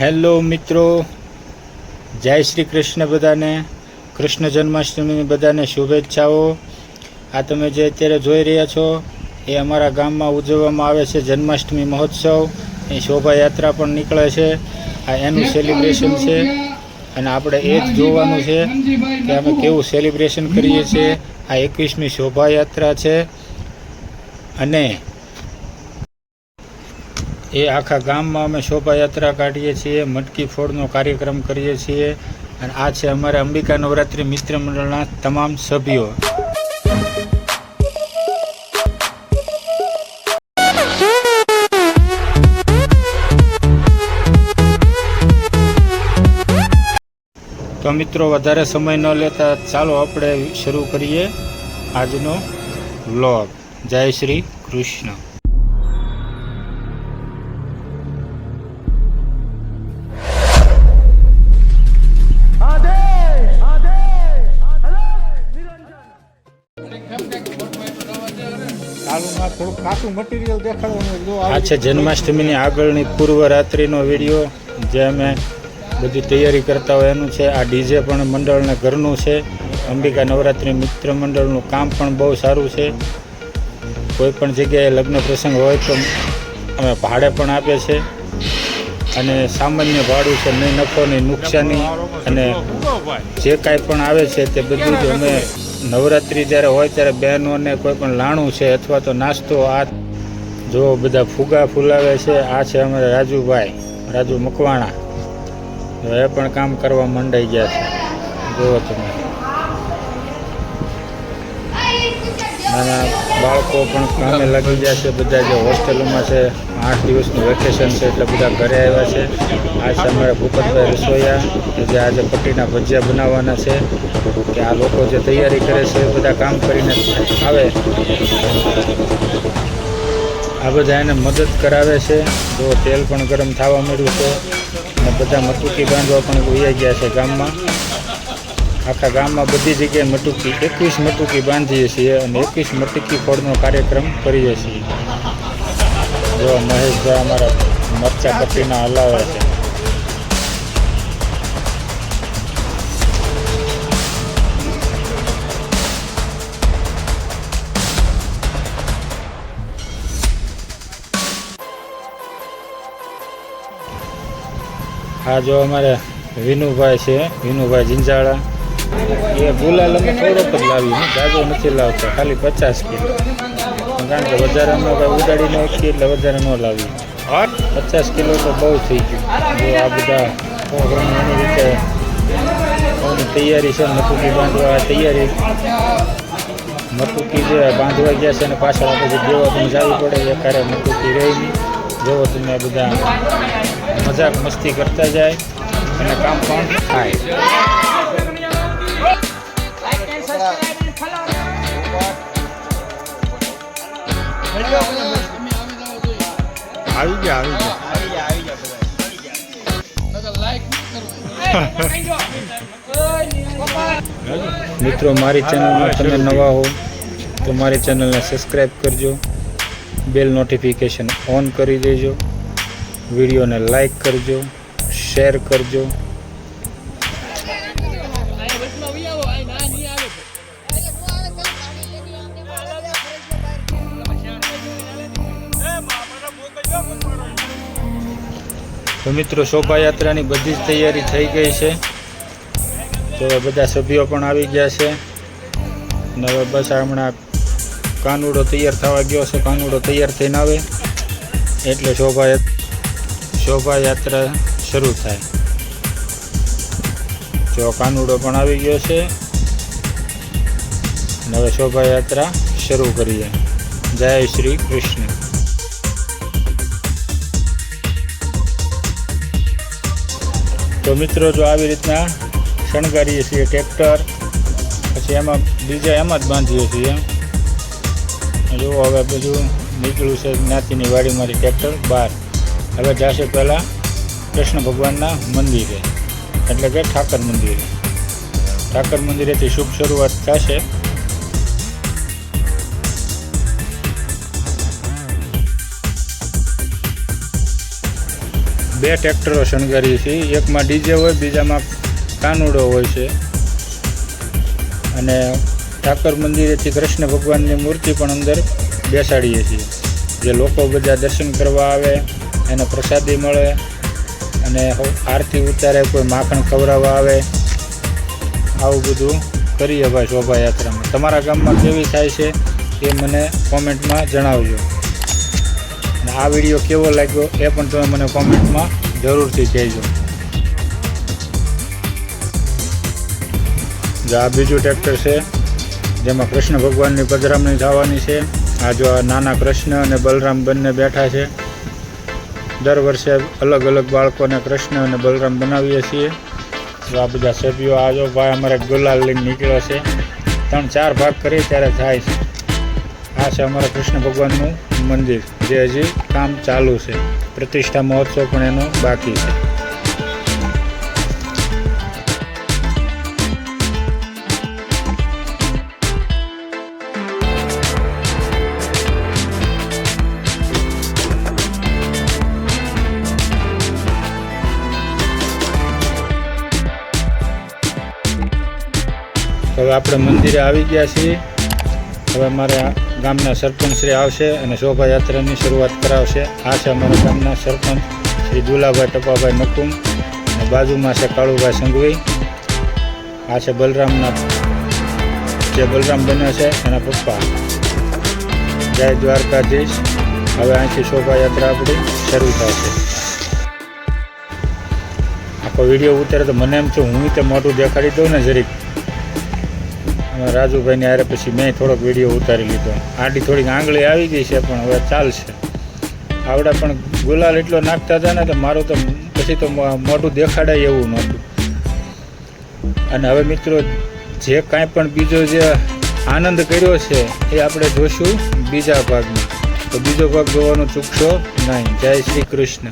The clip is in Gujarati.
હેલો મિત્રો. જય શ્રી કૃષ્ણ બધાને. કૃષ્ણ જન્માષ્ટમીની બધાને શુભેચ્છાઓ. આ તમે જે અત્યારે જોઈ રહ્યા છો, એ અમારા ગામમાં ઉજવવામાં આવે છે જન્માષ્ટમી મહોત્સવ. એ શોભાયાત્રા પણ નીકળે છે. આ એનું સેલિબ્રેશન છે. અને આપણે એ જ જોવાનું છે કે અમે કેવું સેલિબ્રેશન કરીએ છીએ. આ એકવીસમી શોભાયાત્રા છે. અને એ આખા ગામમાં અમે શોભાયાત્રા કાઢીએ છીએ, મટકી ફોડનો કાર્યક્રમ કરીએ છીએ અને આ છે અમારા અંબિકા નવરાત્રિ મિત્ર મંડળના તમામ સભ્યો. તો મિત્રો, વધારે સમય ન લેતા ચાલો આપણે શરૂ કરીએ આજનો વ્લોગ. જય શ્રી કૃષ્ણ. થોડું કાચું મટીરિયલ દેખાડવાનું આ છે જન્માષ્ટમીની આગળની પૂર્વ રાત્રિનો વીડિયો જે અમે બધી તૈયારી કરતા હોય એનું છે. આ ડીજે પણ મંડળને ઘરનું છે. અંબિકા નવરાત્રિ મિત્ર મંડળનું કામ પણ બહુ સારું છે. કોઈ પણ જગ્યાએ લગ્ન પ્રસંગ હોય તો અમે ભાડે પણ આપે છે અને સામાન્ય ભાડું છે નહીં નફો નહીં નુકસાની. અને જે કાંઈ પણ આવે છે તે બધું જ અમે નવરાત્રિ જ્યારે હોય ત્યારે બહેનોને કોઈ પણ લાણું છે અથવા તો નાસ્તો, આ જો બધા ફુગા ફૂલાવે છે, આ છે અમારા રાજુભાઈ, રાજુ મકવાણા. એ પણ કામ કરવા મંડાઈ ગયા છે. જુઓ તમે. નાના બાળકો પણ કામે લાગી ગયા છે. બધા જે હોસ્ટેલોમાં છે, આઠ દિવસનું વેકેશન છે એટલે બધા ઘરે આવ્યા છે. આજે અમારા ભૂપતભાઈ રસોઈયા કે જે આજે પટ્ટીના ભજીયા બનાવવાના છે, કે આ લોકો જે તૈયારી કરે છે એ બધા કામ કરીને આવે. આ બધા એને મદદ કરાવે છે. જો તેલ પણ ગરમ થવા મળ્યું છે. અને બધા મટુકી બાંધવા પણ વૈયા ગયા છે ગામમાં. આખા ગામમાં બધી જગ્યાએ મટુકી, એકવીસ મટુકી બાંધીએ છીએ અને એકવીસ મટકી ફોડનો કાર્યક્રમ કરીએ છીએ. જો મહેશભાઈ અમારા મરચા પટ્ટીના હલાવે છે. આ જો અમારે વિનુભાઈ છે, વિનુભાઈ જિંજાળા એ ગુલાલ અમે થોડોક જ લાવી જાજો નથી લાવતો ખાલી પચાસ કિલો કારણ કે વધારે અમે ઉડાડી નાખીએ એટલે વધારે ન લાવી પચાસ કિલો તો બહુ થઈ ગયું. જો આ બધા એની રીતે તૈયારી છે મથુકી બાંધવા તૈયારી. મથુકી જે બાંધવા ગયા છે અને પાછળ આપણે દેવા પણ જવી પડે એ કારે મથુકી રહી જોવો તમે બધા મજાક મસ્તી કરતા જાય અને કામ પણ થાય. આવી ગયા આવી ગયા. મિત્રો, મારી ચેનલમાં તમે નવા હો, તો મારી ચેનલને સબસ્ક્રાઈબ કરજો. બેલ નોટિફિકેશન ઓન કરી દેજો. વિડીયોને લાઈક કરજો શેર કરજો. તો મિત્રો શોભાયાત્રાની બધી જ તૈયારી થઈ ગઈ છે. તો બધા સભ્યો પણ આવી ગયા છે. અને હવે બસ હમણાં કાનુડો તૈયાર થવા ગયો છે. કાનુડો તૈયાર થઈને આવે. એટલે શોભા શોભાયાત્રા શરૂ થાય. જો કાનુડો પણ આવી ગયો છે. અને હવે શોભાયાત્રા શરૂ કરીએ. જય શ્રી કૃષ્ણ. તો મિત્રો જો આવી રીતના શણગારીએ છીએ ટ્રેક્ટર, પછી એમાં બીજા એમાં જ બાંધીએ છીએ. જુઓ હવે બધું નીકળ્યું છે જ્ઞાતિની વાડીમાંથી ટ્રેક્ટર બહાર. હવે જશે પહેલાં કૃષ્ણ ભગવાનના મંદિરે. એટલે કે ઠાકર મંદિરે. ઠાકર મંદિરેથી શુભ શરૂઆત થશે. બે ટ્રેક્ટરો શણગારીએ છીએ એકમાં ડીજે હોય, બીજામાં કાનુડો હોય છે. અને ઠાકર મંદિરેથી કૃષ્ણ ભગવાનની મૂર્તિ પણ અંદર બેસાડીએ છીએ. જે લોકો બધા દર્શન કરવા આવે, એને પ્રસાદી મળે અને આરતી ઉતારે, કોઈ માખણ ખવડાવવા આવે, આવું બધું કરીએ ભાઈ શોભાયાત્રામાં. તમારા ગામમાં કેવી થાય છે એ મને કોમેન્ટમાં જણાવજો. આ વીડિયો કેવો લાગ્યો એ પણ તમે મને કોમેન્ટમાં જરૂરથી કહેજો. જો આ બીજું ટ્રેક્ટર છે, જેમાં કૃષ્ણ ભગવાનની પધરામણી થવાની છે. આ જો આ નાના કૃષ્ણ અને બલરામ બંને બેઠા છે. દર વર્ષે અલગ અલગ બાળકોને કૃષ્ણ અને બલરામ બનાવીએ છીએ. જો આ બધા સભ્યો આ જો ભાઈ અમારે ગુલાલ લઈને નીકળ્યો છે. ત્રણ ચાર ભાગ કરીએ ત્યારે થાય છે. આ છે અમારા કૃષ્ણ ભગવાનનું મંદિર, જે હજી કામ ચાલુ છે. પ્રતિષ્ઠા મહોત્સવ પણ એનો બાકી છે. હવે આપણે મંદિરે આવી ગયા છીએ. હવે અમારા ગામના સરપંચ શ્રી આવશે અને શોભાયાત્રાની શરૂઆત કરાવશે. આ છે અમારા ગામના સરપંચ શ્રી દુલાભાઈ ટપાભાઈ મકુમ અને બાજુમાં છે કાળુભાઈ સંઘવી. આ છે બલરામના જે બલરામ બન્યો છે એના પપ્પા. જય દ્વારકાધીશ. હવે અહીંથી શોભાયાત્રા આપણી શરૂ થશે. આખો વીડિયો ઉતારે તો મને એમ છે હું તે મોટું દેખાડી દઉં ને જરીક. રાજુભાઈની હારે પછી મેં થોડોક વીડિયો ઉતારી લીધો. આડી થોડીક આંગળી આવી ગઈ છે, પણ હવે ચાલશે. આવડા પણ ગુલાલ એટલો નાખતા હતા ને, તો મારું તો પછી તો મોઢું દેખાડાય એવું નહોતું. અને હવે મિત્રો, જે કાંઈ પણ બીજો જે આનંદ કર્યો છે, એ આપણે જોશું બીજા ભાગમાં. તો બીજો ભાગ જોવાનું ચૂકશો નહીં. જય શ્રી કૃષ્ણ.